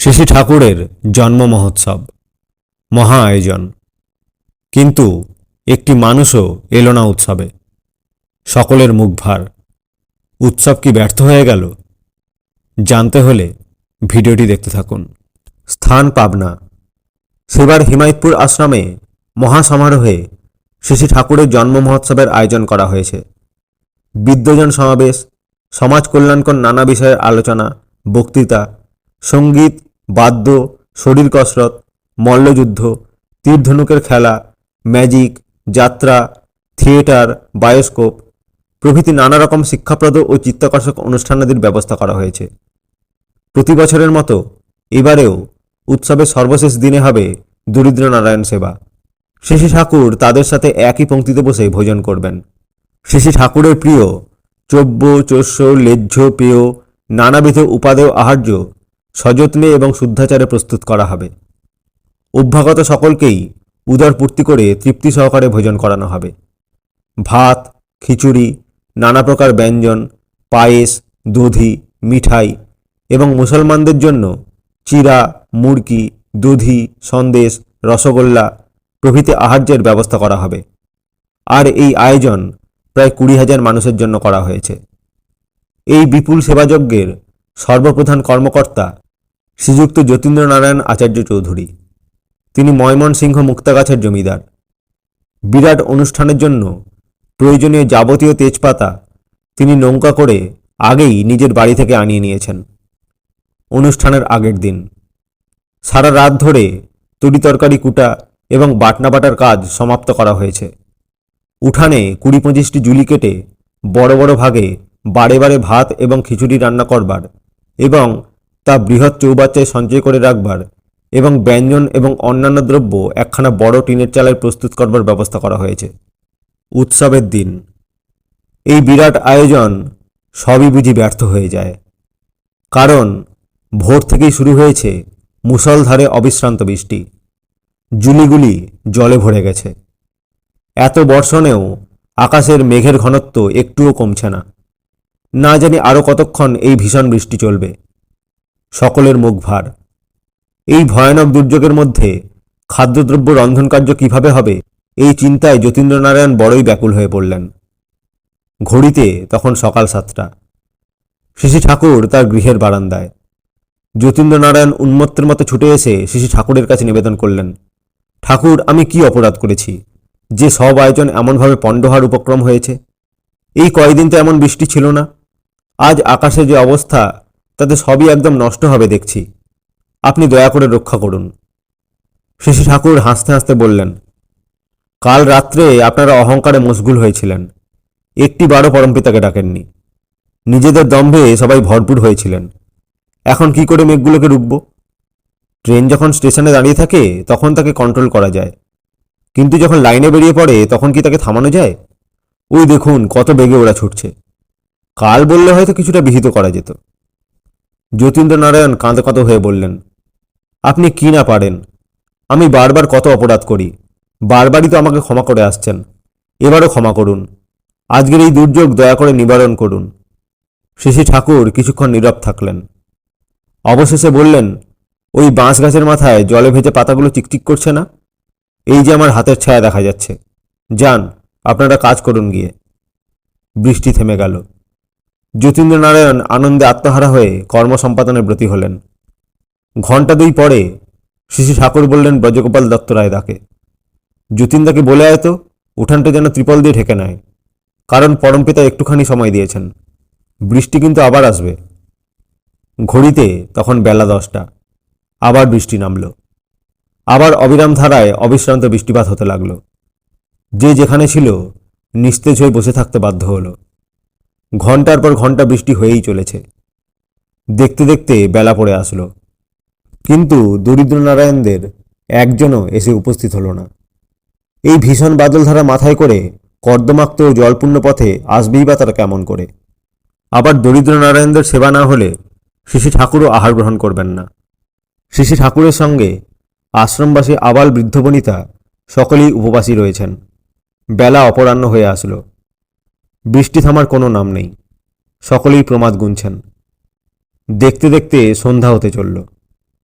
শ্রী ঠাকুরের জন্ম মহোৎসব, মহা আয়োজন। কিন্তু একটি মানুষও এলো না উৎসবে। সকলের মুখ ভার। উৎসব কি ব্যর্থ হয়ে গেল? জানতে হলে ভিডিওটি দেখতে থাকুন। স্থান পাবনা। সেবার হিমায়তপুর আশ্রমে মহাসমারোহে শ্রী ঠাকুরের জন্ম মহোৎসবের আয়োজন করা হয়েছে। বিদ্যজন সমাবেশ, সমাজ কল্যাণকর নানা বিষয়ের আলোচনা, বক্তৃতা, সংগীত বাদ্য, শরীর কসরত, মল্লযুদ্ধ, তীরধনুকের খেলা, ম্যাজিক, যাত্রা, থিয়েটার, বায়োস্কোপ প্রভৃতি নানা রকম শিক্ষাপ্রদ ও চিত্তাকর্ষক অনুষ্ঠানাদির ব্যবস্থা করা হয়েছে। প্রতি বছরের মতো এবারেও উৎসবের সর্বশেষ দিনে হবে দরিদ্র নারায়ণ সেবা। শেষে ঠাকুর তাদের সাথে একই পংক্তিতে বসে ভোজন করবেন। শেষে ঠাকুরের প্রিয়, চব্য, চস্য লেহ্য পেয়, নানাবিধ উপাদেয় আহার্য সযত্নে এবং শুদ্ধাচারে প্রস্তুত করা হবে। অভ্যাগত সকলকেই উদর পূর্তি করে তৃপ্তি সহকারে ভোজন করানো হবে। ভাত, খিচুড়ি, নানা প্রকার ব্যঞ্জন, পায়েস, দধি, মিঠাই এবং মুসলমানদের জন্য চিরা মুরকি দধি, সন্দেশ, রসগোল্লা প্রভৃতি আহার্যের ব্যবস্থা করা হবে। আর এই আয়োজন প্রায় কুড়ি হাজার মানুষের জন্য করা হয়েছে। এই বিপুল সেবাযজ্ঞের সর্বপ্রধান কর্মকর্তা শ্রীযুক্ত যতীন্দ্রনারায়ণ আচার্য চৌধুরী। তিনি ময়মনসিংহ মুক্তাগাছের জমিদার। বিরাট অনুষ্ঠানের জন্য প্রয়োজনীয় যাবতীয় তেজপাতা তিনি নৌকা করে আগেই নিজের বাড়ি থেকে আনিয়ে নিয়েছেন। অনুষ্ঠানের আগের দিন। সারা রাত ধরে তরিতরকারি কুটা এবং বাটনা বাটার কাজ সমাপ্ত করা হয়েছে। উঠানে কুড়ি পঁচিশটি জুলি কেটে বড় বড় ভাগে বারে বারে ভাত এবং খিচুড়ি রান্না করবার এবং তা বৃহৎ চৌবাচ্চায় সঞ্চয় করে রাখবার এবং ব্যঞ্জন এবং অন্যান্য দ্রব্য একখানা বড় টিনের চালের প্রস্তুত করবার ব্যবস্থা করা হয়েছে। উৎসবের দিন। এই বিরাট আয়োজন সবই বুঝি ব্যর্থ হয়ে যায়। কারণ ভোর থেকেই শুরু হয়েছে মুষলধারে অবিশ্রান্ত বৃষ্টি। জুলিগুলি জলে ভরে গেছে। এত বর্ষণেও আকাশের মেঘের ঘনত্ব একটুও কমছে না। না জানি আরও কতক্ষণ এই ভীষণ বৃষ্টি চলবে। সকলের মুখ ভার। এই ভয়ানক দুর্যোগের মধ্যে খাদ্যদ্রব্য রন্ধন কার্য কীভাবে হবে, এই চিন্তায় যতীন্দ্রনারায়ণ বড়ই ব্যাকুল হয়ে পড়লেন। ঘড়িতে তখন সকাল সাতটা। শিশি ঠাকুর তার গৃহের বারান্দায়। যতীন্দ্রনারায়ণ উন্মত্তের মতো ছুটে এসে শিশি ঠাকুরের কাছে নিবেদন করলেন, ঠাকুর, আমি কি অপরাধ করেছি? যে সব আয়োজন এমনভাবে পণ্ড হওয়ার উপক্রম হয়েছে? এই কয়দিন তো এমন বৃষ্টি ছিল না। আজ আকাশের যে অবস্থা, তাতে সবই একদম নষ্ট হবে দেখছি। আপনি দয়া করে রক্ষা করুন। শিশু ঠাকুর হাসতে হাসতে বললেন, কাল রাত্রে আপনারা অহংকারে মশগুল হয়েছিলেন। একটি বারো পরমপিতাকে ডাকেননি। নিজেদের দম্ভে সবাই ভরপুর হয়েছিলেন। এখন কি করে মেঘগুলোকে রুখব? ট্রেন যখন স্টেশনে দাঁড়িয়ে থাকে, তখন তাকে কন্ট্রোল করা যায়। কিন্তু যখন লাইনে বেরিয়ে পড়ে, তখন কি তাকে থামানো যায়? ওই দেখুন, কত বেগে ওরা ছুটছে। কাল বললে হয়তো কিছুটা বিহিত করা যেত। যতীন্দ্র নারায়ণ কাঁদো কাঁদো হয়ে বললেন, আপনি কি না পারেন? আমি বারবার কত অপরাধ করি। বারবারই তো আমাকে ক্ষমা করে আসছেন। এবারও ক্ষমা করুন। আজকের এই দুর্যোগ দয়া করে নিবারণ করুন। শিশি ঠাকুর কিছুক্ষণ নীরব থাকলেন। অবশেষে বললেন, ওই বাঁশ গাছের মাথায় জলে ভেজে পাতাগুলো চিকচিক করছে না? এই যে আমার হাতের ছায়া দেখা যাচ্ছে। যান, আপনারা কাজ করুন গিয়ে। বৃষ্টি থেমে গেল। যতীন্দ্র নারায়ণ আনন্দে আত্মহারা হয়ে কর্ম সম্পাদনে ব্রতী হলেন। ঘণ্টা দুই পরে শিশু ঠাকুর বললেন, ব্রজগোপাল দত্ত রায় দাকে যতীন্দাকে বলে আয় তো উঠানটা যেন ত্রিপল দিয়ে ঢেকে নেয়, কারণ পরমপিতা একটুখানি সময় দিয়েছেন। বৃষ্টি কিন্তু আবার আসবে। ঘড়িতে তখন বেলা দশটা, আবার বৃষ্টি নামল। আবার অবিরাম ধারায় অবিশ্রান্ত বৃষ্টিপাত হতে লাগল। যে যেখানে ছিল, নিস্তেজ হয়ে বসে থাকতে বাধ্য হলো। ঘণ্টার পর ঘণ্টা বৃষ্টি হয়েই চলেছে। দেখতে দেখতে বেলা পড়ে আসলো। কিন্তু দরিদ্র নারায়ণদের একজনও এসে উপস্থিত হলো না। এই ভীষণ বাদলধারা মাথায় করে কর্দমাক্ত ও জলপূর্ণ পথে আসবেই বা তারা কেমন করে? আবার দরিদ্র নারায়ণদের সেবা না হলে শিশু ঠাকুরও আহার গ্রহণ করবেন না। শিশু ঠাকুরের সঙ্গে আশ্রমবাসী আবাল বৃদ্ধ বনিতা সকলেই উপবাসী রয়েছেন। বেলা অপরাহ্ন হয়ে আসলো। বৃষ্টি থামার কোনো নাম নেই। সকলেই প্রমাদ গুনছেন। দেখতে দেখতে সন্ধ্যা হতে চলল।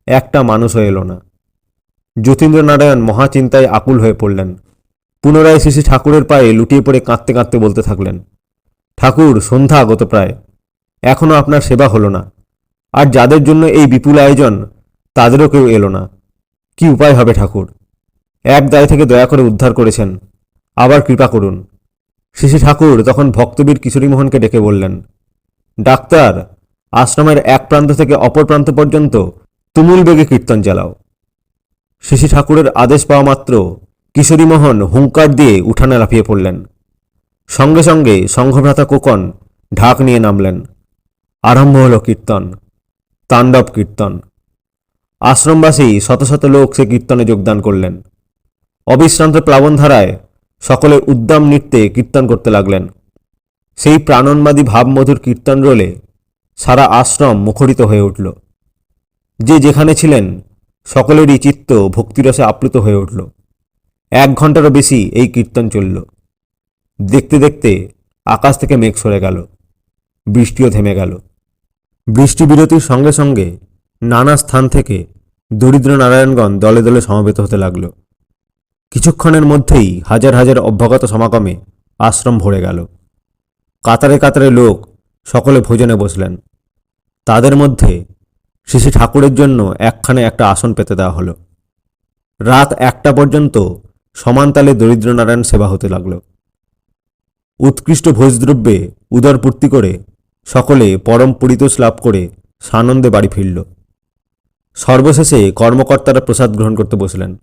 একটা মানুষ হয়ে এলো না। যতীন্দ্রনারায়ণ মহাচিন্তায় আকুল হয়ে পড়লেন। পুনরায় শ্রী ঠাকুরের পায়ে লুটিয়ে পড়ে কাঁদতে কাঁদতে বলতে থাকলেন, ঠাকুর, সন্ধ্যা আগত প্রায়। এখনও আপনার সেবা হলো না। আর যাদের জন্য এই বিপুল আয়োজন, তাদেরও কেউ এলো না। কি উপায় হবে ঠাকুর? এক দায় থেকে দয়া করে উদ্ধার করেছেন। আবার কৃপা করুন। শ্রী ঠাকুর তখন ভক্তবীর কিশোরীমোহনকে ডেকে বললেন, ডাক্তার, আশ্রমের এক প্রান্ত থেকে অপর প্রান্ত পর্যন্ত তুমুল বেগে কীর্তন চালাও। শ্রী ঠাকুরের আদেশ পাওয়া মাত্র কিশোরীমোহন হুঙ্কার দিয়ে উঠানে লাফিয়ে পড়লেন। সঙ্গে সঙ্গে সংঘভ্রাতা কোকন ঢাক নিয়ে নামলেন। আরম্ভ হল কীর্তন, তাণ্ডব কীর্তন। আশ্রমবাসী শত শত লোক সে কীর্তনে যোগদান করলেন। অবিশ্রান্ত প্লাবনধারায় সকলে উদ্দাম নৃত্যে কীর্তন করতে লাগলেন। সেই প্রাণনবাদী ভাবমধুর কীর্তন রোলে সারা আশ্রম মুখরিত হয়ে উঠল। যে যেখানে ছিলেন, সকলেরই চিত্ত ভক্তিরসে আপ্লুত হয়ে উঠল। এক ঘন্টারও বেশি এই কীর্তন চলল। দেখতে দেখতে আকাশ থেকে মেঘ সরে গেল, বৃষ্টিও থেমে গেল। বৃষ্টি বিরতির সঙ্গে সঙ্গে নানা স্থান থেকে দরিদ্র নারায়ণগণ দলে দলে সমবেত হতে লাগল। কিছুক্ষণের মধ্যেই হাজার হাজার অভ্যাগত সমাগমে আশ্রম ভরে গেল। কাতারে কাতারে লোক সকলে ভোজনে বসলেন। তাদের মধ্যে শ্রী ঠাকুরের জন্য একখানে একটা আসন পেতে দেওয়া হলো। রাত একটা পর্যন্ত সমানতালে দরিদ্রনারায়ণ সেবা হতে লাগল। উৎকৃষ্ট ভোজদ্রব্যে উদরপূর্তি করে সকলে পরম পরিতোষ লাভ করে সানন্দে বাড়ি ফিরল। সর্বশেষে কর্মকর্তারা প্রসাদ গ্রহণ করতে বসলেন।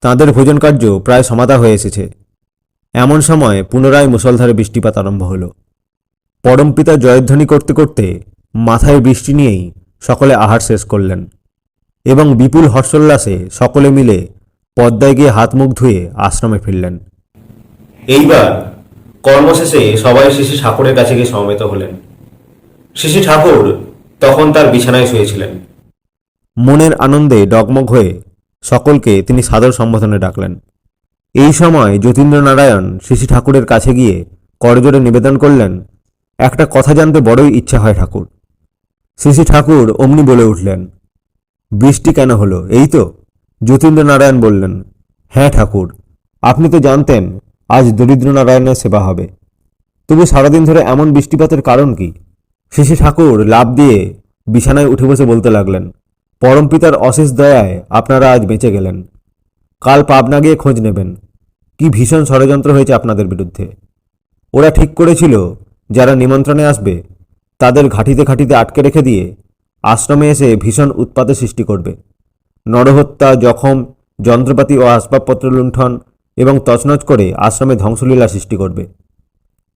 তাঁদের ভোজন কার্য প্রায় সমাধা হয়ে এসেছে। এমন সময় পুনরায় মুসলধারে বৃষ্টিপাত আরম্ভ হলো। পরমপিতা জয়ধ্বনি করতে করতে মাথায় বৃষ্টি নিয়েই সকলে আহার শেষ করলেন এবং বিপুল হর্ষোল্লাসে সকলে মিলে পদ্মায় গিয়ে হাত মুখ ধুয়ে আশ্রমে ফিরলেন। এইবার কর্মশেষে সবাই শিশি ঠাকুরের কাছে গিয়ে সমবেত হলেন। শিশি ঠাকুর তখন তার বিছানায় শুয়েছিলেন। মনের আনন্দে ডগমগ হয়ে সকলকে তিনি সাদর সম্বোধনে ডাকলেন। এই সময় যতীন্দ্র নারায়ণ শিশি ঠাকুরের কাছে গিয়ে করজোরে নিবেদন করলেন, একটা কথা জানতে বড়ই ইচ্ছা হয় ঠাকুর। শ্রী ঠাকুর অমনি বলে উঠলেন, বৃষ্টি কেন হলো, এই তো? যতীন্দ্র নারায়ণ বললেন হ্যাঁ ঠাকুর, আপনি তো জানতেন আজ দরিদ্র নারায়ণের সেবা হবে। তবু সারাদিন ধরে এমন বৃষ্টিপাতের কারণ কি? শ্রী ঠাকুর লাভ দিয়ে বিছানায় উঠে বসে বলতে লাগলেন পরমপিতার অশেষ দয়ায় আপনারা আজ বেঁচে গেলেন। কাল পাবনা গিয়ে খোঁজ নেবেন। কি ভীষণ ষড়যন্ত্র হয়েছে আপনাদের বিরুদ্ধে। ওরা ঠিক করেছিল, যারা নিমন্ত্রণে আসবে, তাদের ঘাটিতে ঘাটিতে আটকে রেখে দিয়ে আশ্রমে এসে ভীষণ উৎপাতের সৃষ্টি করবে। নরহত্যা, জখম, যন্ত্রপাতি ও আসবাবপত্র লুণ্ঠন এবং তছনছ করে আশ্রমে ধ্বংসলীলা সৃষ্টি করবে।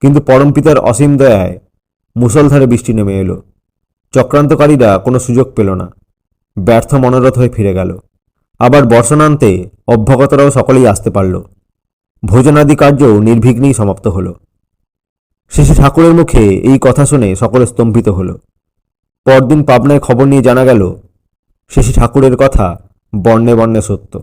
কিন্তু পরমপিতার অসীম দয়ায় মুসলধারে বৃষ্টি নেমে এলো। চক্রান্তকারীরা কোনো সুযোগ পেল না। ব্যর্থ মনোরথ হয়ে ফিরে গেল। আবার বর্ষণান্তে অভ্যাগতরাও সকলেই আসতে পারল। ভোজনাদি কার্য নির্বিঘ্নেই সমাপ্ত হল। শেষে ঠাকুরের মুখে এই কথা শুনে সকলে স্তম্ভিত হল। পরদিন পাবনায় খবর নিয়ে জানা গেল শেষে ঠাকুরের কথা বর্ণে বর্ণে সত্য।